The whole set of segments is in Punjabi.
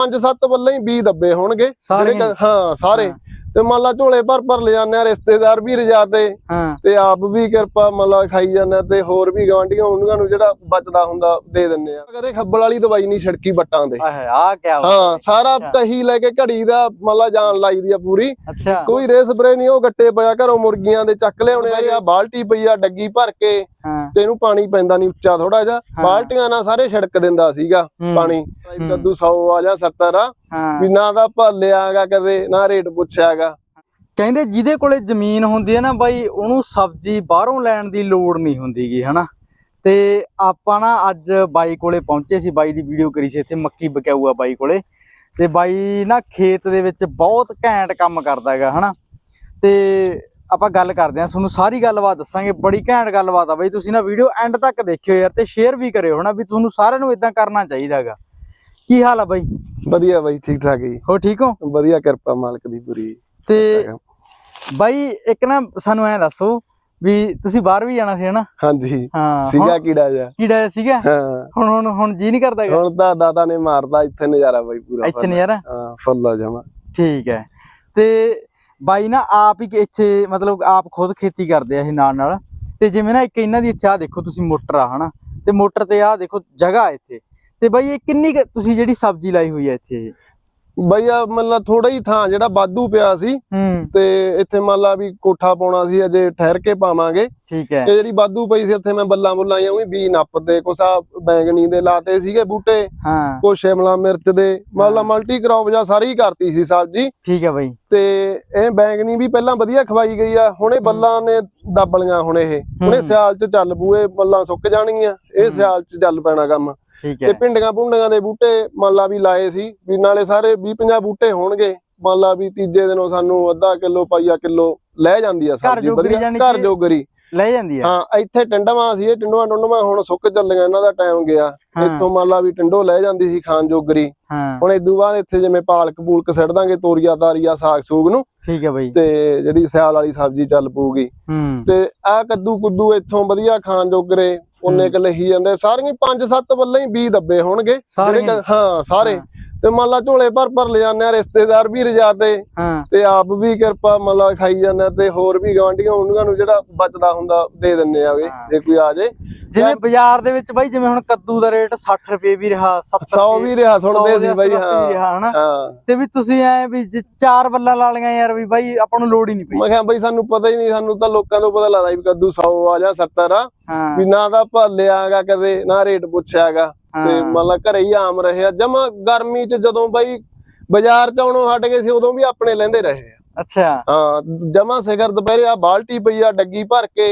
ਪੰਜ ਸੱਤ ਵੱਲੇ ਹੀ ਬੀ ਦੱਬੇ ਹੋਣਗੇ। ਸਾਰੇ ਹਾਂ? ਸਾਰੇ। ਤੇ ਮੰਨ ਲਾ ਝੋਲੇ ਭਰ ਭਰ ਲੈ ਜਾਂਦੇ ਆ ਰਿਸ਼ਤੇਦਾਰ ਵੀ ਰਜਾਤੇ ਹਾਂ। ਤੇ ਆਪ ਵੀ ਕਿਰਪਾ ਮੰਨ ਲਾ ਖਾਈ ਜਾਂਦੇ ਤੇ ਹੋਰ ਵੀ ਗਵਾਂਢੀਆਂ ਉਹਨਾਂ ਨੂੰ ਜਿਹੜਾ ਬਚਦਾ ਹੁੰਦਾ ਦੇ ਦਿੰਦੇ ਆ। ਕਦੇ ਖੱਬਲ ਵਾਲੀ ਦਵਾਈ ਨਹੀਂ ਛਿੜਕੀ ਬੱਟਾਂ ਦੇ। ਆਹ ਆ ਕੀ ਬਾਤ ਹਾਂ। ਸਾਰਾ। ਕਹੀ ਲੈ ਕੇ ਘੜੀ ਦਾ ਮੰਨ ਲਾ ਜਾਨ ਲਾਈ ਦੀ ਆ ਪੂਰੀ। ਅੱਛਾ। ਕੋਈ ਰੇ ਸਪਰੇ ਨਹੀਂ ਉਹ ਗੱਟੇ ਪਿਆ ਘਰੋਂ ਮੁਰਗੀਆਂ ਦੇ ਚੱਕ ਲਿਆਉਣੇ ਆ ਜਾਂ ਬਾਲਟੀ ਪਈ ਆ ਡੱਗੀ ਭਰ ਕੇ ਤੇ ਇਹਨੂੰ ਪਾਣੀ ਪੈਂਦਾ ਨਹੀਂ ਉੱਚਾ ਥੋੜਾ ਜਿਹਾ। ਬਾਲਟੀਆਂ ਨਾਲ ਸਾਰੇ ਛਿੜਕ ਦਿੰਦਾ ਸੀਗਾ ਪਾਣੀ। ਕੱਦੂ 100 ਆ ਜਾਂ 70 ਆ। ਹਾਂ। ਵੀ ਨਾ ਦਾ ਭਾਲਿਆਗਾ ਕਦੇ ਨਾ ਰੇਟ ਪੁੱਛਿਆਗਾ। ਕਹਿੰਦੇ ਜਿਹਦੇ ਕੋਲੇ ਜ਼ਮੀਨ ਹੁੰਦੀ ਹੈ ਨਾ ਬਾਈ ਉਹਨੂੰ ਸਬਜ਼ੀ ਬਾਹਰੋਂ ਲੈਣ ਦੀ ਲੋੜ ਨਹੀਂ ਹੁੰਦੀਗੀ ਹਨਾ? ਤੇ ਆਪਾਂ ਨਾ ਅੱਜ ਬਾਈ ਕੋਲੇ ਪਹੁੰਚੇ ਸੀ ਬਾਈ ਦੀ ਵੀਡੀਓ ਕਰੀ ਸੀ ਇੱਥੇ ਮੱਕੀ ਬਕਾਊ ਆ ਬਾਈ ਕੋਲੇ। ਤੇ ਬਾਈ ਨਾ ਖੇਤ ਦੇ ਵਿੱਚ ਬਹੁਤ ਘੈਂਟ ਕੰਮ ਕਰਦਾ ਹੈਗਾ ਹਨਾ? ਤੇ ਆਪਾਂ ਗੱਲ ਕਰਦੇ ਹਾਂ ਤੁਹਾਨੂੰ ਸਾਰੀ ਗੱਲਬਾਤ ਦੱਸਾਂਗੇ ਬੜੀ ਘੈਂਟ ਗੱਲਬਾਤ ਆ ਬਾਈ। ਤੁਸੀਂ ਨਾ ਵੀਡੀਓ ਐਂਡ ਤੱਕ ਦੇਖਿਓ ਯਾਰ ਤੇ ਸ਼ੇਅਰ ਵੀ ਕਰਿਓ ਹਨਾ? ਵੀ ਤੁਹਾਨੂੰ ਸਾਰਿਆਂ ਨੂੰ ਇਦਾਂ ਕਰਨਾ ਚਾਹੀਦਾ ਹੈਗਾ। ਕੀ ਹਾਲ ਆ ਬਾਈ? ਵਧੀਆ ਬਾਈ ਠੀਕ ਠਾਕ ਜੀ। ਹੋ ਠੀਕ ਹੋ? ਵਧੀਆ ਕਿਰਪਾ ਮਾਲਕ ਦੀ ਪੂਰੀ। ਤੇ ਬਾਈ ਇੱਕ ਨਾ ਸਾਨੂੰ ਐ ਦੱਸੋ ਵੀ ਤੁਸੀਂ ਬਾਹਰ ਵੀ ਜਾਣਾ ਸੀ ਹਨਾ? ਹਾਂਜੀ। ਹਾਂ ਸੀਗਾ ਕੀੜਾ ਜਾ ਕੀੜਾ ਸੀਗਾ? ਹਾਂ। ਹੁਣ ਹੁਣ ਹੁਣ ਜੀ ਨਹੀਂ ਕਰਦਾ ਹੁਣ ਤਾਂ ਦਾਦਾ ਨੇ ਮਾਰਦਾ ਇੱਥੇ ਨਜ਼ਾਰਾ ਬਾਈ ਪੂਰਾ ਇੱਥੇ। ਨਜ਼ਾਰਾ? ਹਾਂ ਫੁੱਲਾ ਜਮਾ। ਠੀਕ ਹੈ। ਤੇ ਬਾਈ ਨਾ ਆਪ ਹੀ ਇੱਥੇ ਮਤਲਬ ਆਪ ਖੁਦ ਖੇਤੀ ਕਰਦੇ ਆ ਇਹ ਨਾਲ ਨਾਲ। ਤੇ ਜਿਵੇਂ ਨਾ ਇੱਕ ਇਹਨਾਂ ਦੀ ਇੱਥੇ ਆ ਦੇਖੋ ਤੁਸੀਂ ਮੋਟਰ ਆ ਹਨਾ? ਤੇ ਮੋਟਰ ਤੇ ਆ ਦੇਖੋ ਜਗ੍ਹਾ ਇੱਥੇ। ਤੇ ਬਾਈ ਇਹ ਕਿੰਨੀ ਤੁਸੀਂ ਜਿਹੜੀ ਸਬਜ਼ੀ ਲਾਈ ਹੋਈ ਹੈ ਇੱਥੇ? ਬਈ ਆ ਮਤਲਬ ਥੋੜਾ ਹੀ ਥਾਂ ਜਿਹੜਾ ਬਾਦੂ ਪਿਆ ਸੀ ਤੇ ਇੱਥੇ ਮੰਨ ਲਾ ਵੀ ਕੋਠਾ ਪਾਉਣਾ ਸੀ ਅਜੇ ਠਹਿਰ ਕੇ ਪਾਵਾਂਗੇ। ਠੀਕ ਹੈ। ਇਹ ਜਿਹੜੀ ਬਾਦੂ ਪਈ ਸੀ ਇੱਥੇ ਮੈਂ ਬੱਲਾਂ ਬੁੱਲਾਂ ਆਈਆਂ ਉਹੀ ਬੀ ਨੱਪਦੇ ਕੁਛ ਆ ਬੈਂਗਣੀ ਦੇ ਲਾਤੇ ਸੀਗੇ ਬੂਟੇ ਹਾਂ। ਕੁਛ ਸ਼ਿਮਲਾ ਮਿਰਚ ਦੇ ਮੰਨ ਲਾ ਮਲਟੀ ਕ੍ਰੌਪ ਜਾਂ ਸਾਰੀ ਕਰਤੀ ਸੀ ਸਬਜ਼ੀ। ਠੀਕ ਹੈ ਬਾਈ। ਤੇ ਇਹ ਬੈਂਗਣੀ ਵੀ ਪਹਿਲਾਂ ਵਧੀਆ ਖਵਾਈ ਗਈ ਆ ਹੁਣ ਇਹ ਬੱਲਾਂ ਨੇ ਦੱਬ ਲੀਆਂ ਹੁਣ ਇਹ। ਹੁਣ ਇਹ ਸਿਆਲ ਚ ਚੱਲ ਪੂਏ ਬੱਲਾਂ ਸੁੱਕ ਜਾਣਗੀਆਂ ਇਹ ਸਿਆਲ ਚ ਚੱਲ ਪੈਣਾ ਕੰਮ। ਤੇ ਪਿੰਡੀਆਂ ਪੁੰਡੀਆਂ ਦੇ ਬੂਟੇ ਮੰਨ ਲਾ ਵੀ ਲਾਏ ਸੀ ਵੀ ਨਾਲੇ ਸਾਰੇ 20 50 ਬੂਟੇ ਹੋਣਗੇ ਮੰਨ ਲਾ ਵੀ ਤੀਜੇ ਦਿਨੋਂ ਸਾਨੂੰ ਅੱਧਾ ਕਿਲੋ ਪਾਈਆ ਕਿਲੋ ਲੈ ਜਾਂਦੀ ਆ ਸਬਜ਼ੀ ਵਧੀਆ ਘਰ ਜੋਗਰੀ। ਲੈ ਜਾਂਦੀ ਹੈ ਹਾਂ ਇੱਥੇ ਟੰਡਵਾ ਸੀ ਇਹ ਟੰਡਵਾ ਟੰਡਵਾ ਹੁਣ ਸੁੱਕ ਚੱਲੀਆਂ ਇਹਨਾਂ ਦਾ ਟਾਈਮ ਗਿਆ। ਇੱਥੋਂ ਮੰਨ ਲਾ ਵੀ ਟੰਡੋ ਲੈ ਜਾਂਦੀ ਸੀ ਖਾਨ ਜੋਗਰੀ। ਹਾਂ। ਹੁਣ ਇਦੋਂ ਬਾਅਦ ਇੱਥੇ ਜਿਵੇਂ ਪਾਲਕ ਪੂਲਕ ਸਿੱਟ ਦਾਂਗੇ ਤੋਰੀਆ ਤਾਰੀਆ ਸਾਗ ਸੂਗ ਨੂੰ ਠੀਕ ਹੈ ਬਾਈ। ਤੇ ਜਿਹੜੀ ਸਿਆਲ ਵਾਲੀ ਸਬਜ਼ੀ ਚੱਲ ਪਊਗੀ। ਹੂੰ। ਤੇ ਆ ਕੱਦੂ ਕੁੱਦੂ ਇੱਥੋਂ ਵਧੀਆ ਖਾਣ ਜੋਗਰੇ ਉਹਨੇ ਕ ਲਹੀ ਜਾਂਦੇ ਸਾਰੀਆਂ ਪੰਜ ਸੱਤ ਵੱਲੇ ਹੀ ਬੀ ਦੱਬੇ ਹੋਣਗੇ। ਜਿਹੜੇ ਹਾਂ? ਸਾਰੇ। ਤੇ ਮੰਨ ਲਾ ਝੋਲੇ ਭਰ ਭਰ ਲੈ ਜਾਂਦੇ ਆ ਰਿਸ਼ਤੇਦਾਰ ਵੀ ਰਜਾਤੇ ਹਾਂ। ਤੇ ਆਪ ਵੀ ਕਿਰਪਾ ਮੰਨ ਲਾ ਖਾਈ ਜਾਂਦੇ ਤੇ ਹੋਰ ਵੀ ਗਵਾਂਢੀਆਂ ਉਹਨਾਂ ਨੂੰ ਜਿਹੜਾ ਬਚਦਾ ਹੁੰਦਾ ਦੇ ਦਿੰਨੇ ਆਗੇ। ਜੇ ਕੋਈ ਆ ਜੇ। ਜਿਵੇਂ ਬਾਜ਼ਾਰ ਦੇ ਵਿੱਚ ਬਾਈ ਜਿਵੇਂ ਹੁਣ ਕੱਦੂ ਦਾ ਰੇਟ 60 ਰੁਪਏ ਵੀ ਰਿਹਾ 70 100 ਵੀ ਰਿਹਾ ਸੁਣਦੇ ਸੀ ਬਾਈ ਹਾਂ। ਤੇ ਵੀ ਤੁਸੀਂ ਐ ਵੀ ਚਾਰ ਬੱਲਾਂ ਲਾ ਲਈਆਂ ਯਾਰ ਵੀ ਬਾਈ ਆਪਾਂ ਨੂੰ ਲੋੜ ਹੀ ਨਹੀਂ ਪਈ। ਮੈਂ ਕਿਹਾ ਬਾਈ ਸਾਨੂੰ ਪਤਾ ਹੀ ਨਹੀਂ ਸਾਨੂੰ ਤਾਂ ਲੋਕਾਂ ਨੂੰ ਪਤਾ ਲੱਗਦਾ ਵੀ ਕੱਦੂ 100 ਆ ਜਾਂ 70 ਆ। ਵੀ ਨਾ ਦਾ ਭਾਲਿਆਗਾ ਕਦੇ ਨਾ ਰੇਟ ਪੁੱਛਿਆਗਾ ਤੇ ਲਾ ਘਰੇ ਹੀ ਆਮ ਰਹੇ ਜਮਾ ਗਰਮੀ ਚ ਜਦੋਂ ਬਾਈ ਬਾਜ਼ਾਰ ਚ ਆਉਣੋਂ ਹਟ ਗਏ ਸੀ ਉਦੋਂ ਵੀ ਆਪਣੇ ਲੈਂਦੇ ਰਹੇ ਆ। ਅੱਛਾ। ਹਾਂ ਜਮਾ ਸਿਖਰ ਦੁਪਹਿਰੇ ਆ ਬਾਲਟੀ ਪਈ ਆ ਡੱਗੀ ਭਰ ਕੇ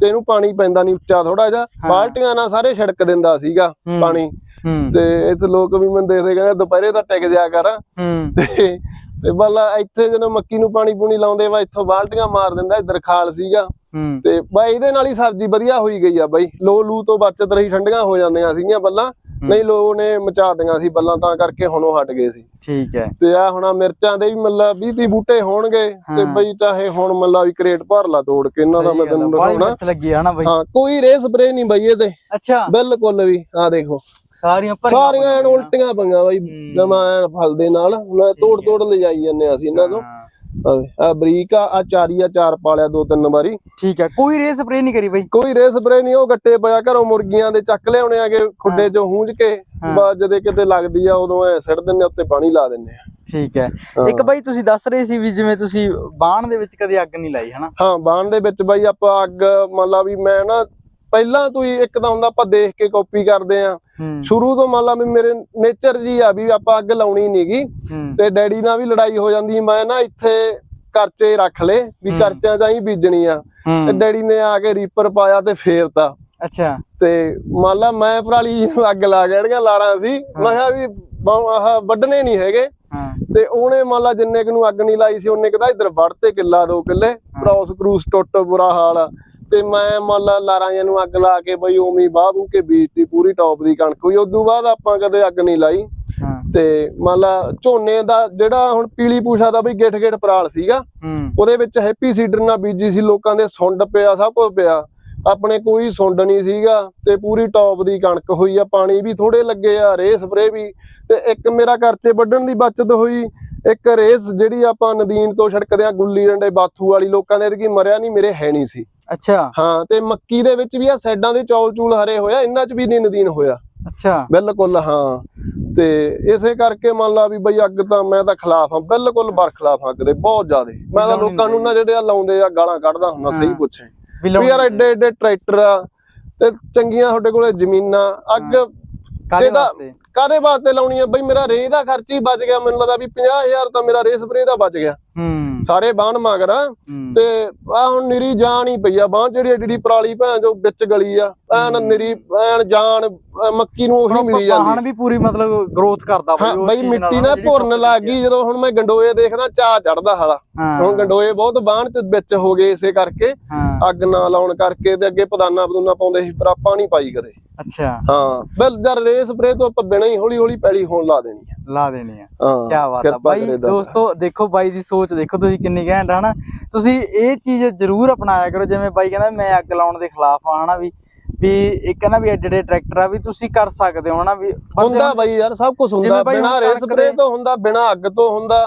ਤੇ ਇਹਨੂੰ ਪਾਣੀ ਪੈਂਦਾ ਨਹੀਂ ਉੱਚਾ ਥੋੜਾ ਜਿਹਾ। ਬਾਲਟੀਆਂ ਨਾਲ ਸਾਰੇ ਛਿੜਕ ਦਿੰਦਾ ਸੀਗਾ। ਪਾਣੀ। ਤੇ ਇਸ ਲੋਕ ਵੀ ਮੈਨੂੰ ਦੇਖਦੇ ਕਹਿੰਦੇ ਦੁਪਹਿਰੇ ਤਾਂ ਟਿਕ ਜਾ ਕਰ। ਤੇ ਤੇ ਬੱਲਾ ਇੱਥੇ ਜਦੋਂ ਮੱਕੀ ਨੂੰ ਪਾਣੀ ਪੂਣੀ ਲਾਉਂਦੇ ਵਾ ਇੱਥੋਂ ਬਾਲਟੀਆਂ ਮਾਰ ਦਿੰਦਾ ਇੱਧਰ ਖਾਲ ਸੀਗਾ। ਤੇ ਬਾਈ ਇਹਦੇ ਨਾਲ ਹੀ ਸਬਜ਼ੀ ਵਧੀਆ ਹੋਈ ਗਈ ਆ ਬਾਈ। ਲੋ ਲੂ ਤੋਂ ਬਚਤ ਰਹੀ ਠੰਡੀਆਂ ਹੋ ਜਾਂਦੀਆਂ ਸੀਗੀਆਂ ਬੱਲਾਂ। ਨਹੀਂ ਲੋ ਨੇ ਮਚਾ ਦਿਆਂ ਸੀ ਬੱਲਾਂ ਤਾਂ ਕਰਕੇ ਹੁਣ ਉਹ ਹਟ ਗਏ ਸੀ। ਠੀਕ ਹੈ। ਤੇ ਆ ਹੁਣ ਮਿਰਚਾਂ ਦੇ ਵੀ ਮੱਲਾ 20 30 ਬੂਟੇ ਹੋਣਗੇ। ਤੇ। ਬਈ ਚਾਹੇ ਹੁਣ ਮੱਲਾ ਵੀ ਕਰੇਟ ਭਰ ਲਾ ਤੋੜ ਕੇ ਇਹਨਾਂ ਦਾ ਮੈਂ ਤੈਨੂੰ ਦਿਖਾਉਣਾ ਹਾਂ ਕੋਈ ਰੇ ਸਪਰੇ ਨਹੀਂ ਬਾਈ ਇਹਦੇ। ਅੱਛਾ। ਬਿਲਕੁਲ ਵੀ ਆ ਦੇਖੋ। ਸਾਰੀਆਂ ਭਰੀਆਂ ਸਾਰੀਆਂ ਐਨ। ਉਲਟੀਆਂ ਪਈਆਂ ਬਾਈ। ਜਮਾ ਐਨ ਫਲ ਦੇ ਨਾਲ ਹੁਣ ਤੋੜ ਤੋੜ ਲਿਜਾਈ ਜਾਂਦੇ ਅਸੀਂ ਇਹਨਾਂ ਤੋਂ। ਆ ਬਰੀਕ ਆ ਆ ਚਾਰੀ ਆ ਚਾਰ ਪਾਲਿਆ ਦੋ ਤਿੰਨ ਵਾਰੀ ਠੀਕ ਹੈ ਕੋਈ ਰੇ ਸਪਰੇ ਨਹੀਂ ਕਰੀ ਬਾਈ ਕੋਈ ਰੇ ਸਪਰੇ ਨਹੀਂ ਉਹ ਗੱਟੇ ਪਿਆ ਘਰੋਂ ਮੁਰਗੀਆਂ ਦੇ ਚੱਕ ਲਿਆਉਣੇ ਆਗੇ ਖੁੱਡੇ ਚੋਂ ਹੂੰਝ ਕੇ। ਬਾਅਦ ਜਦੇ ਕਿਤੇ ਲੱਗਦੀ ਆ ਉਦੋਂ ਐ ਸਿੱਟ ਦਿੰਨੇ ਉੱਤੇ ਪਾਣੀ ਲਾ ਦਿੰਨੇ ਆ ਠੀਕ ਹੈ ਹਾਂ। ਇੱਕ ਬਾਈ ਤੁਸੀਂ ਦੱਸ ਰਹੇ ਸੀ ਵੀ ਜਿਵੇਂ ਤੁਸੀਂ ਬਾਣ ਦੇ ਵਿੱਚ ਕਦੇ ਅੱਗ ਨਹੀਂ ਲਾਈ ਹਨਾ ਹਾਂ ਬਾਣ ਦੇ ਵਿੱਚ ਬਾਈ ਆਪਾਂ ਅੱਗ ਮੰਨ ਲਾ ਵੀ ਮੈਂ ਨਾ ਪਹਿਲਾਂ ਤੋਂ ਹੀ ਇੱਕ ਤਾਂ ਹੁੰਦਾ ਆਪਾਂ ਦੇਖ ਕੇ ਕਾਪੀ ਕਰਦੇ ਆ ਸ਼ੁਰੂ ਤੋਂ ਮੰਨ ਲਾ ਵੀ ਮੇਰੇ ਨੇਚਰ ਜੀ ਆ ਵੀ ਆਪਾਂ ਅੱਗ ਲਾਉਣੀ ਨਹੀਂਗੀ ਤੇ ਡੈਡੀ ਨਾਲ ਵੀ ਲੜਾਈ ਹੋ ਜਾਂਦੀ ਮੈਂ ਨਾ ਇੱਥੇ ਕਰਚੇ ਰੱਖ ਲੇ ਵੀ। ਕਰਚਿਆਂ ਚ ਹੀ ਬੀਜਣੀ ਆ। ਤੇ ਡੈਡੀ ਨੇ ਆ ਕੇ ਰੀਪਰ ਪਾਇਆ ਤੇ ਫੇਰਤਾ। ਅੱਛਾ। ਤੇ ਮੰਨ ਲਾ ਮੈਂ ਪਰਾਲੀ ਅੱਗ ਲਾ ਗੜੀਆਂ ਲਾਰਾਂ ਸੀ ਮੈਂ ਕਿਹਾ ਵੀ ਆਹ ਵੱਢਣੇ ਨਹੀਂ ਹੈਗੇ। ਤੇ ਉਹਨੇ ਮੰਨ ਲਾ ਜਿੰਨੇ ਕੁ ਨੂੰ ਅੱਗ ਨਹੀਂ ਲਾਈ ਸੀ ਉਹਨੇ ਕਦਾ ਇੱਧਰ ਵੱਢ ਤੇ ਕਿੱਲਾ ਦੋ ਕਿੱਲੇ। ਕ੍ਰਾਸ ਕਰੂਸ ਟੁੱਟ ਬੁਰਾ ਹਾਲ ਆ। ਤੇ ਮੈਂ ਮੰਨ ਲਾ ਲਾਰਾਂ ਜਿਹਾ ਨੂੰ ਅੱਗ ਲਾ ਕੇ ਬਈ ਉਵੇਂ ਬਾਹ ਕੇ ਬੀਜਤੀ ਪੂਰੀ ਟੌਪ ਦੀ ਕਣਕ ਹੋਈ। ਉਦੋਂ ਬਾਅਦ ਆਪਾਂ ਕਦੇ ਅੱਗ ਨਹੀਂ ਲਾਈ। ਤੇ ਮੰਨ ਲਾ ਝੋਨੇ ਦਾ ਜਿਹੜਾ ਹੁਣ ਪੀਲੀ ਪੂਛਾ ਦਾ ਬਈ ਗਿੱਠ ਗਿੱਠ ਪਰਾਲ ਸੀਗਾ ਉਹਦੇ ਵਿੱਚ ਹੈਪੀ ਸੀਡਰ ਨਾਲ ਬੀਜੀ ਸੀ ਲੋਕਾਂ ਦੇ ਸੁੰਡ ਪਿਆ ਸਭ ਕੁਝ ਪਿਆ। ਆਪਣੇ ਕੋਈ ਸੁੰਡ ਨਹੀਂ ਸੀਗਾ ਤੇ ਪੂਰੀ ਟੌਪ ਦੀ ਕਣਕ ਹੋਈ ਆ ਪਾਣੀ ਵੀ ਥੋੜੇ ਲੱਗੇ ਆ ਰੇ ਸਪਰੇ ਵੀ। ਤੇ ਇੱਕ ਮੇਰਾ ਖਰਚੇ ਵੱਢਣ ਦੀ ਬਚਤ ਹੋਈ ਇੱਕ ਰੇਸ ਜਿਹੜੀ ਆਪਾਂ ਨਦੀਨ ਤੋਂ ਛੜਕਦੇ ਆ ਗੁੱਲੀ ਡੰਡੇ ਬਾਥੂ ਵਾਲੀ ਲੋਕਾਂ ਦੇ ਕੀ ਮਰਿਆ ਨਹੀਂ ਮੇਰੇ ਹੈ ਨਹੀਂ ਸੀ। ਅੱਛਾ। ਹਾਂ ਤੇ ਮੱਕੀ ਦੇ ਵਿੱਚ ਵੀ ਆ ਸਾਈਡਾਂ ਦੇ ਚੌਲ ਚੂਲ ਹਰੇ ਹੋਇਆ ਇਹਨਾਂ 'ਚ ਵੀ ਨਹੀਂ ਨਦੀਨ ਹੋਇਆ। ਅੱਛਾ। ਬਿਲਕੁਲ ਹਾਂ। ਤੇ ਇਸੇ ਕਰਕੇ ਮੰਨ ਲਾ ਵੀ ਬਈ ਅੱਗ ਤਾਂ ਮੈਂ ਤਾਂ ਖਿਲਾਫ ਹਾਂ ਬਿਲਕੁਲ ਬਰਖਲਾਫ ਅੱਗ ਦੇ ਬਹੁਤ ਜ਼ਿਆਦੇ। ਮੈਂ ਤਾਂ ਲੋਕਾਂ ਨੂੰ ਨਾ ਜਿਹੜੇ ਆ ਲਾਉਂਦੇ ਆ ਗਾਲਾਂ ਕੱਢਦਾ ਹੁੰਦਾ ਸਹੀ। ਪੁੱਛੇ। ਵੀ ਯਾਰ ਐਡੇ ਐਡੇ ਟਰੈਕਟਰ ਆ ਤੇ ਚੰਗੀਆਂ ਤੁਹਾਡੇ ਕੋਲੇ ਜ਼ਮੀਨਾਂ ਅੱਗ ਇਹਦਾ- ਵਾਸਤੇ? ਕਾਦੇ ਵਾਸਤੇ ਲਾਉਣੀ ਆ? ਬਈ ਮੇਰਾ ਰੇ ਦਾ ਖਰਚ ਹੀ ਬਚ ਗਿਆ। ਮੈਨੂੰ ਲੱਗਦਾ ਵੀ 50000 ਤਾਂ ਮੇਰਾ ਰੇ ਸਪਰੇ ਦਾ ਬਚ ਗਿਆ। ਹੂੰ। ਸਾਰੇ ਬਾਣ ਮਗਰ ਤੇ ਆ ਹੁਣ ਨਿਰੀ ਜਾਨ ਹੀ ਪਈ ਆ। ਬਾਹ ਜਿਹੜੀ ਏਡੀ ਪਰਾਲੀ ਭੈਣ ਜੋ ਵਿੱਚ ਗਲੀ ਆ। ਐਨ ਨਿਰੀ ਐਨ ਜਾਨ ਮੱਕੀ ਨੂੰ ਉਹੀ ਮਿਲੀ ਜਾਂਦੀ। ਪਾਹਣ ਵੀ ਪੂਰੀ ਮਤਲਬ ਗ੍ਰੋਥ ਕਰਦਾ ਬਈ ਮਿੱਟੀ ਨਾ ਭੁਰਨ ਲੱਗ ਗਈ। ਜਦੋਂ ਹੁਣ ਮੈਂ ਗੰਡੋਏ ਦੇਖਦਾ ਚਾਹ ਚੜਦਾ ਹਾਲਾ ਹੁਣ ਗੰਡੋਏ ਬਹੁਤ ਬਾਣ ਤੇ ਵਿੱਚ ਹੋ ਗਏ ਇਸੇ ਕਰਕੇ। ਅੱਗ ਨਾ ਲਾਉਣ ਕਰਕੇ ਤੇ ਅੱਗੇ ਪਦਾਨਾ ਪਦੂਨਾ ਪਾਉਂਦੇ ਸੀ ਪਰ ਆਪਾਂ ਨਹੀਂ ਪਾਈ ਕਦੇ। ਅੱਛਾ। ਹਾਂ ਬਿਲ ਜਰ ਰੇ ਸਪਰੇ ਤੋਂ ਆਪਾਂ ਬਿਨਾਂ ਹੀ ਹੌਲੀ ਹੌਲੀ ਪੈਲੀ ਹੋਣ ਲਾ ਦੇਣੀ ਆ। ਲਾ ਦੇਣੀ ਆ। ਹਾਂ ਕੀ ਬਾਤ ਕਿਰਪਾ ਬਾਈ। ਦੋਸਤੋ ਦੇਖੋ ਬਾਈ ਦੀ ਸੋਚ ਦੇਖੋ ਤੁਸੀਂ ਕਿੰਨੀ ਘੈਂਟ ਹਨਾ? ਤੁਸੀਂ ਇਹ ਚੀਜ਼ ਜ਼ਰੂਰ ਅਪਣਾਇਆ ਕਰੋ ਜਿਵੇਂ ਬਾਈ ਕਹਿੰਦਾ ਮੈਂ ਅੱਗ ਲਾਉਣ ਦੇ ਖਿਲਾਫ ਆ ਹਨਾ ਵੀ ਵੀ ਇਹ ਕਹਿੰਦਾ ਵੀ ਐਡੇ ਐਡੇ ਟਰੈਕਟਰ ਆ ਵੀ ਤੁਸੀਂ ਕਰ ਸਕਦੇ ਹੋ ਹਨਾ? ਵੀ ਹੁੰਦਾ ਬਾਈ ਯਾਰ ਸਭ ਕੁਝ ਹੁੰਦਾ। ਬਿਨਾਂ ਹੁਣ ਰੇ ਕਣਕ ਸਪਰੇ ਤੋਂ ਹੁੰਦਾ ਬਿਨਾਂ ਅੱਗ ਤੋਂ ਹੁੰਦਾ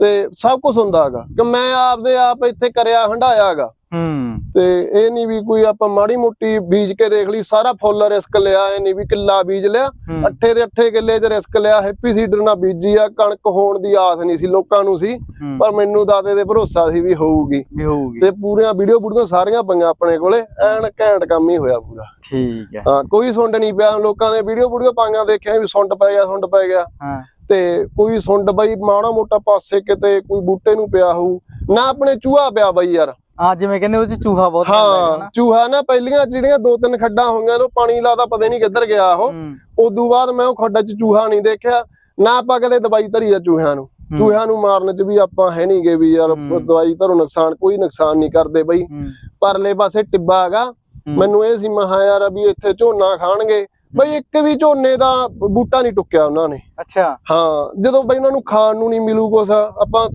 ਤੇ ਸਭ ਕੁਝ ਹੁੰਦਾ ਹੈਗਾ ਕਿ ਮੈਂ ਆਪਦੇ ਆਪ ਇੱਥੇ ਕਰਿਆ ਹੰਡਾਇਆ ਹੈਗਾ ਹੂੰ। ਤੇ ਇਹ ਨਹੀਂ ਵੀ ਕੋਈ ਆਪਾਂ ਮਾੜੀ ਮੋਟੀ ਬੀਜ ਕੇ ਦੇਖ ਲਈ ਸਾਰਾ ਫੁੱਲ ਰਿਸਕ ਲਿਆ ਇਹ ਨਹੀਂ ਵੀ ਕਿੱਲਾ ਬੀਜ ਲਿਆ। ਅੱਠੇ ਦੇ ਅੱਠੇ ਕਿੱਲੇ 'ਚ ਰਿਸਕ ਲਿਆ ਹੈਪੀ ਸੀਡਰ ਨਾਲ ਬੀਜੀ ਆ ਕਣਕ ਹੋਣ ਦੀ ਆਸ ਨਹੀਂ ਸੀ ਲੋਕਾਂ ਨੂੰ ਸੀ ਪਰ ਮੈਨੂੰ ਦਾਦੇ ਦੇ ਭਰੋਸਾ ਸੀ ਵੀ ਹੋਊਗੀ। ਵੀ ਹੋਊਗੀ। ਤੇ ਪੂਰੀਆਂ ਵੀਡੀਓ ਵੀਡੀਓ ਸਾਰੀਆਂ ਪਈਆਂ ਆਪਣੇ ਕੋਲੇ ਐਨ ਘੈਂਟ ਕੰਮ ਹੀ ਹੋਇਆ ਪੂਰਾ। ਠੀਕ ਹੈ ਹਾਂ ਕੋਈ ਸੁੰਡ ਨਹੀਂ ਪਿਆ ਲੋਕਾਂ ਦੇ ਵੀਡੀਓ ਵੀਡੀਓ ਪਾਈਆਂ ਦੇਖਿਆ ਵੀ ਸੁੰਡ ਪੈ ਗਿਆ ਸੁੰਡ ਪੈ ਗਿਆ। ਹਾਂ। ਤੇ ਕੋਈ ਸੁੰਡ ਬਈ ਮਾੜਾ ਮੋਟਾ ਪਾਸੇ ਕਿਤੇ ਕੋਈ ਬੂਟੇ ਨੂੰ ਪਿਆ ਹੋਊ ਨਾ ਆਪਣੇ ਚੂਹਾ ਪਿਆ ਬਈ ਯਾਰ। ਆ ਜਿਵੇਂ ਕਹਿੰਦੇ ਉਹ ਚ ਚੂਹਾ ਬਹੁਤ ਹੈ ਹਾਂ ਚੂਹਾ ਨਾ ਪਹਿਲੀਆਂ ਜਿਹੜੀਆਂ ਦੋ ਤਿੰਨ ਖੱਡਾਂ ਹੋਈਆਂ ਨੇ ਪਾਣੀ ਲਾਦਾ ਪਤਾ ਨਹੀਂ ਕਿੱਧਰ ਗਿਆ ਉਹ। ਹੂੰ, ਉਦੋਂ ਬਾਅਦ ਮੈਂ ਉਹ ਖੱਡ 'ਚ ਚੂਹਾ ਨਹੀਂ ਦੇਖਿਆ ਨਾ ਆਪਾਂ ਕਦੇ ਦਵਾਈ ਧਰੀ ਆ ਚੂਹਿਆਂ ਨੂੰ। ਹੂੰ। ਚੂਹਿਆਂ ਨੂੰ ਮਾਰਨ 'ਚ ਵੀ ਆਪਾਂ ਹੈ ਨਹੀਂਗੇ ਵੀ ਯਾਰ ਹੂੰ। ਦਵਾਈ ਧਰੋ ਨੁਕਸਾਨ ਕੋਈ ਨੁਕਸਾਨ ਨਹੀਂ ਕਰਦੇ ਬਈ। ਹੂੰ, ਪਰਲੇ ਪਾਸੇ ਟਿੱਬਾ ਹੈਗਾ ਹੂੰ। ਮੈਨੂੰ ਇਹ ਸੀ ਮਹਾ ਯਾਰ ਵੀ ਇੱਥੇ ਝੋਨਾ ਖਾਣਗੇ। ਬਈ ਇੱਕ ਵੀ ਝੋਨੇ ਦਾ ਬੂਟਾ ਨਹੀਂ ਟੁੱਕਿਆ ਉਹਨਾਂ ਨੇ। ਅੱਛਾ। ਹਾਂ ਜਦੋਂ ਬਈ ਉਹਨਾਂ ਨੂੰ ਖਾਣ ਨੂੰ ਨਹੀਂ ਮਿਲੂ ਕੁਛ ਆਪਾਂ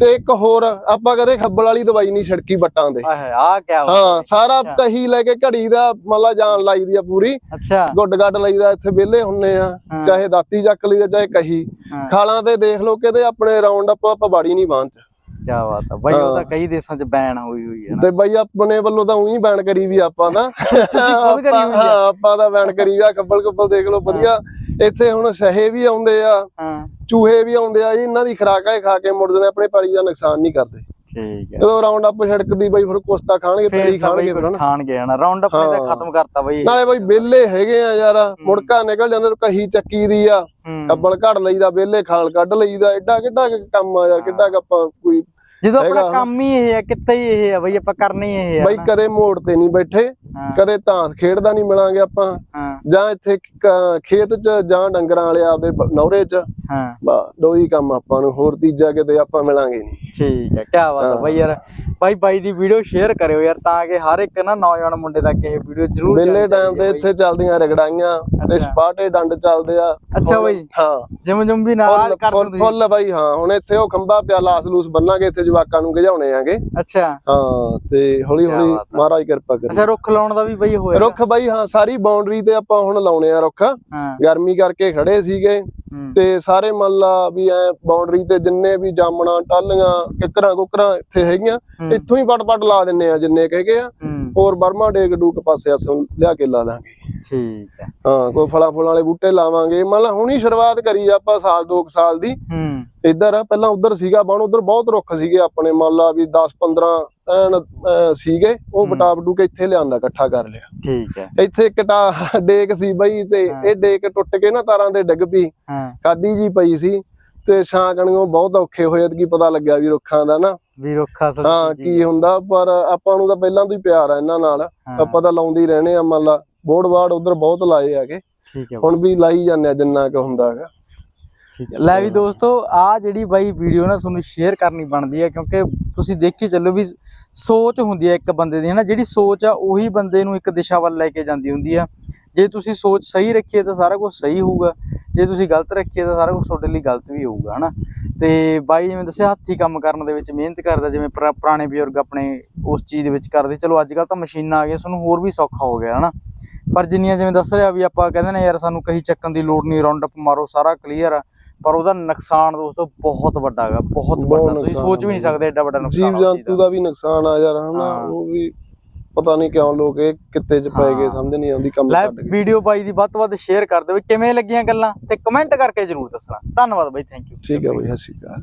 ਤੇ ਇੱਕ ਹੋਰ ਆਪਾਂ ਕਦੇ ਖੱਬਲ ਵਾਲੀ ਦਵਾਈ ਨਹੀਂ ਛਿੜਕੀ ਬੱਟਾਂ ਦੇ ਆਹ ਆ ਕੀ ਹਾਂ ਸਾਰਾ। ਕਹੀ ਲੈ ਕੇ ਘੜੀ ਦਾ ਮੱਲਾ ਜਾਨ ਲਾਈਦੀ ਆ ਪੂਰੀ ਅੱਛਾ ਗੁੱਡ ਗੱਡ ਲਈਦਾ ਇੱਥੇ ਵਿਹਲੇ ਹੁੰਨੇ ਆ। ਚਾਹੇ ਦਾਤੀ ਚੱਕ ਲਈਦਾ ਚਾਹੇ ਕਹੀ। ਖਾਲਾਂ ਤੇ ਦੇਖ ਲਓ ਕਿਤੇ ਆਪਣੇ ਰਾਉਂਡ ਅਪ ਪਬਾੜੀ ਨਹੀਂ ਬਾਂਹ ਚ ਕੀ ਬਾਤ ਆ। ਬਾਈ ਉਹ ਤਾਂ। ਕਈ ਦੇਸ਼ਾਂ ਚ ਬੈਨ ਹੋਈ ਹੋਈ ਹੈ ਨਾ। ਤੇ ਬਈ ਆਪਣੇ ਵੱਲੋਂ ਤਾਂ ਉਹੀ ਬੈਨ ਕਰੀ ਵੀ ਆਪਾਂ। ਹਾਂ ਆਪਾਂ ਤਾਂ ਬੈਨ ਕਰੀ ਆ। ਕੱਬਲ ਕੱਬਲ ਦੇਖ ਲਓ ਵਧੀਆ। ਇੱਥੇ ਹੁਣ ਸਹੇ ਵੀ ਆਉਂਦੇ ਆ। ਹਾਂ। ਚੂਹੇ ਵੀ ਆਉਂਦੇ ਆ। ਇਹਨਾਂ ਦੀ ਖਰਾਕਾਂ ਖਾ ਕੇ ਮੁੜਦੇ ਨੇ ਆਪਣੇ ਪੈਲੀ ਦਾ ਨੁਕਸਾਨ ਨਹੀਂ ਕਰਦੇ। ਠੀਕ ਹੈ ਜਦੋਂ ਰਾਉਂਡ ਅਪ ਛਿੜਕਦੀ ਬਈ ਫਿਰ ਕੁਛ ਤਾਂ ਖਾਣਗੇ ਫੇਰ ਪੈਲੀ ਤਾਂ ਖਾਣਗੇ ਫਿਰ ਹਨਾ ਖਾਣਗੇ ਹਨਾ ਰਾਉਂਡ ਅਪ ਨੇ ਤਾਂ। ਖਤਮ ਕਰਤਾ ਬਈ ਨਾਲੇ ਬਈ ਵਿਹਲੇ ਹੈਗੇ ਆ ਯਾਰ ਮੁੜਕਾ ਨਿਕਲ ਜਾਂਦੇ ਕਹੀ ਚੱਕੀ ਦੀ ਆ। ਕੱਬਲ ਘੜ ਲਈਦਾ ਵਿਹਲੇ ਖਾਲ ਕੱਢ ਲਈਦਾ ਐਡਾ ਕਿੱਡਾ ਕੰਮ ਆ ਯਾਰ ਕਿੱਡਾ ਆਪਾਂ ਕੋਈ ਜਦੋਂ ਆਪਣਾ। ਕੰਮ ਹੀ ਇਹ ਹੈ ਕਿੱਤਾ ਹੀ ਇਹ ਹੈ ਬਈ ਆਪਾਂ ਕਰਨਾ ਇਹ ਹੈ ਬਈ। ਕਦੇ ਮੋੜ ਤੇ ਨਹੀਂ ਬੈਠੇ ਕਦੇ ਤਾਂਸ ਖੇਡਦਾ ਨਹੀਂ ਮਿਲਾਂਗੇ ਆਪਾਂ। ਜਾਂ ਇੱਥੇ ਖੇਤ 'ਚ ਜਾਂ ਡੰਗਰਾਂ ਵਾਲੇ ਆਪਦੇ ਨੌਰੇ 'ਚ। ਹਾਂ। ਬਸ ਦੋ ਹੀ ਕੰਮ ਆਪਾਂ ਨੂੰ ਹੋਰ ਤੀਜਾ ਕਿਤੇ ਆਪਾਂ ਮਿਲਾਂਗੇ ਨਹੀਂ। ਠੀਕ ਹੈ ਕੀ ਬਾਤ ਹੈ ਬਈ ਯਾਰ। ਬਾਈ ਬਾਈ ਦੀ ਵੀਡੀਓ ਸ਼ੇਅਰ ਕਰਿਓ ਯਾਰ ਤਾਂ ਕਿ ਹਰ ਇੱਕ ਨਾ ਨੌਜਵਾਨ ਮੁੰਡੇ ਤੱਕ ਇਹ ਵੀਡੀਓ ਜ਼ਰੂਰ ਜਾਣੀ ਟਾਈਮ ਤੇ ਇੱਥੇ ਚੱਲਦੀਆਂ ਰਗੜਾਈਆਂ ਤੇ। ਸਪਾਟੇ ਡੰਡ ਚੱਲਦੇ ਆ। ਅੱਛਾ ਬਈ। ਹਾਂ। ਜਿਮ ਜੁਮ ਵੀ ਨਾਲ ਫੁੱਲ ਕਰ ਫੁੱਲ- ਬਾਈ ਹਾਂ। ਹੁਣ ਇੱਥੇ ਉਹ ਖੰਭਾ ਪਿਆ ਲਾਸ ਲੂਸ ਬੰਨਾਂਗੇ ਇੱਥੇ ਜਵਾਕਾਂ ਨੂੰ ਗਜਾਉਣੇ ਆਂਗੇ। ਅੱਛਾ। ਹਾਂ ਤੇ ਹੌਲੀ ਹੌਲੀ। ਮਹਾਰਾਜ ਕਿਰਪਾ ਕਰੇ। ਅੱਛਾ ਰੁੱਖ ਲਾਉਣ ਦਾ ਵੀ ਬਈ ਹੋਇਆ। ਰੁੱਖ ਬਾਈ ਹਾਂ ਸਾਰੀ ਬਾਉਂਡਰੀ ਤੇ ਆਪਾਂ ਹੁਣ ਲਾਉਣੇ ਆ ਰੁੱਖ। ਗਰਮੀ ਕਰਕੇ ਖੜੇ ਸੀਗੇ ਤੇ ਸਾਰੇ ਮੰਨ ਲਾ ਵੀ ਐ ਬਾਉਂਡਰੀ ਤੇ ਜਿੰਨੇ ਵੀ ਜਾਮਣਾ ਟਾਲੀਆਂ ਕਿਕਰਾਂ ਕੁਕਰਾਂ ਇੱਥੇ ਹੈਗੀਆਂ ਇੱਥੋਂ ਹੀ ਪਟ ਪਟ ਲਾ ਦਿੰਨੇ ਆ ਜਿੰਨੇ ਕਹੇਗੇ ਆ। ਹੋਰ ਬਰਮਾ ਡੇਕ ਡੂਕ ਪਾਸੇ ਅਸੋਂ ਲਿਆ ਕੇ ਲਾ ਦਾਂਗੇ। ਠੀਕ ਹੈ। ਹਾਂ ਕੋਈ ਫਲਾਂ ਫੁੱਲਾਂ ਵਾਲੇ ਬੂਟੇ ਲਾਵਾਂਗੇ। ਮੰਨ ਲਾ ਹੁਣੀ ਸ਼ੁਰੂਆਤ ਕਰੀ ਆਪਾਂ ਸਾਲ ਦੋ ਸਾਲ ਦੀ। ਇੱਧਰ ਆ ਪਹਿਲਾਂ ਉਧਰ ਸੀਗਾ ਬਣ ਉਧਰ ਬਹੁਤ ਰੁੱਖ ਸੀਗੇ ਆਪਣੇ। ਮੰਨ ਲਾ ਵੀ 10 15 ਐਨ ਸੀਗੇ ਉਹ ਹੂੰ। ਬਟਾ ਬਟੂ ਕੇ ਇੱਥੇ ਲਿਆਂਦਾ ਇਕੱਠਾ ਕਰ ਲਿਆ। ਠੀਕ ਹੈ। ਇੱਥੇ ਇੱਕ ਟਾ ਡੇਕ ਸੀ ਬਈ ਤੇ ਹਾਂ। ਇਹ ਡੇਕ ਟੁੱਟ ਕੇ ਨਾ ਤਾਰਾਂ ਤੇ ਡਿੱਗ ਪਈ। ਹਾਂ। ਖਾਦੀ ਜੀ ਪਈ ਸੀ ਤੇ ਛਾਂਕਣੀਆਂ ਬਹੁਤ ਔਖੇ ਹੋਏ ਕੀ ਪਤਾ ਲੱਗਿਆ ਵੀ ਰੁੱਖਾਂ ਦਾ ਨਾ। ਵੀ ਰੁੱਖਾ ਹਾਂ ਸੱਚੀ ਕੀ ਹੁੰਦਾ ਪਰ ਆਪਾਂ ਨੂੰ ਤਾਂ ਪਹਿਲਾਂ ਤੋਂ ਹੀ ਪਿਆਰ ਆ ਇਹਨਾਂ ਨਾਲ। ਹਾਂ, ਆਪਾਂ ਤਾਂ ਲਾਉਂਦੇ ਹੀ ਰਹਿਣੇ ਆ ਮੰਨ ਲਾ ਬੋੜ ਬਾੜ ਉਧਰ ਬਹੁਤ ਲਾਏ ਹੈ। ਹੁਣ ਵੀ ਲਾਈ ਜਾਂਦੇ ਆ ਜਿੰਨਾ ਕੁ ਹੁੰਦਾ ਹੈਗਾ। ਠੀਕ ਹੈ। ਲੈ ਵੀ ਦੋਸਤੋ ਆ ਜਿਹੜੀ ਬਾਈ ਵੀਡੀਓ ਨਾ ਤੁਹਾਨੂੰ ਸ਼ੇਅਰ ਕਰਨੀ ਬਣਦੀ ਹੈ, ਕਿਉਂਕਿ ਤੁਸੀਂ ਦੇਖੀ ਚੱਲੋ ਵੀ ਸੋਚ ਹੁੰਦੀ ਹੈ ਇੱਕ ਬੰਦੇ ਦੀ ਹੈ ਨਾ ਜਿਹੜੀ ਸੋਚ ਆ, ਉਹੀ ਬੰਦੇ ਨੂੰ ਇੱਕ ਦਿਸ਼ਾ ਵੱਲ ਲੈ ਕੇ ਜਾਂਦੀ ਹੁੰਦੀ ਆ। ਜੇ ਤੁਸੀਂ ਸੋਚ ਸਹੀ ਰੱਖੀਏ ਤਾਂ ਸਾਰਾ ਕੁਝ ਸਹੀ ਹੋਊਗਾ। ਜੇ ਤੁਸੀਂ ਗਲਤ ਰੱਖੀਏ ਤਾਂ ਸਾਰਾ ਕੁਝ ਤੁਹਾਡੇ ਲਈ ਗਲਤ ਵੀ ਹੋਊਗਾ, ਹਨਾ? ਤੇ ਬਾਈ ਜਿਵੇਂ ਦੱਸਿਆ, ਹੱਥੀ ਕੰਮ ਕਰਨ ਦੇ ਵਿੱਚ ਮਿਹਨਤ ਕਰਦਾ, ਜਿਵੇਂ ਪੁਰਾਣੇ ਬਜ਼ੁਰਗ ਆਪਣੇ ਉਸ ਚੀਜ਼ ਦੇ ਵਿੱਚ ਕਰਦੇ। ਚਲੋ ਅੱਜ ਕੱਲ ਤਾਂ ਮਸ਼ੀਨਾਂ ਆ ਗਈਆਂ ਤੁਹਾਨੂੰ ਹੋਰ ਵੀ ਸੌਖਾ ਹੋ ਗਿਆ, ਹਨਾ? ਪਰ ਜਿੰਨੀਆਂ ਜਿਵੇਂ ਦੱਸ ਰਿਹਾ ਵੀ ਆਪਾਂ ਕਹਿੰਦੇ ਨੇ, ਯਾਰ ਸਾਨੂੰ ਕਹੀ ਚੱਕਣ ਦੀ ਲੋੜ ਨਹੀਂ ਰਾਉਂਡ ਅਪ ਮਾਰੋ, ਸਾਰਾ ਕਲੀਅਰ ਆ। ਪਰ ਉਹਦਾ ਨੁਕਸਾਨ ਦੋਸਤੋ ਬਹੁਤ ਵੱਡਾ ਹੈਗਾ ਬਹੁਤ ਵੱਡਾ ਤੁਸੀਂ ਸੋਚ ਵੀ ਨਹੀਂ। ਸਕਦੇ ਐਡਾ ਵੱਡਾ ਨੁਕਸਾਨ ਜੀਵ ਜੰਤੂ ਦਾ ਵੀ ਨੁਕਸਾਨ ਆ ਯਾਰ ਹਨਾ। ਉਹ ਵੀ ਪਤਾ ਨਹੀਂ ਕਿਉਂ ਲੋਕ ਇਹ ਕਿੱਤੇ ਚ ਪੈ ਗਏ। ਸਮਝ ਨਹੀਂ ਆਉਂਦੀ ਕੰਮ ਲੈ ਛੱਡ ਗਏ ਵੀਡੀਓ ਬਾਈ ਦੀ ਵੱਧ ਤੋਂ ਵੱਧ ਸ਼ੇਅਰ ਕਰ ਦਿਓ ਕਿਵੇਂ ਲੱਗੀਆਂ ਗੱਲਾਂ ਤੇ ਕਮੈਂਟ ਕਰਕੇ ਜਰੂਰ ਦੱਸਣਾ ਧੰਨਵਾਦ ਬਾਈ ਥੈਂਕ ਯੂ ਠੀਕ ਹੈ ਬਈ ਸਤਿ ਸ਼੍ਰੀ ਅਕਾਲ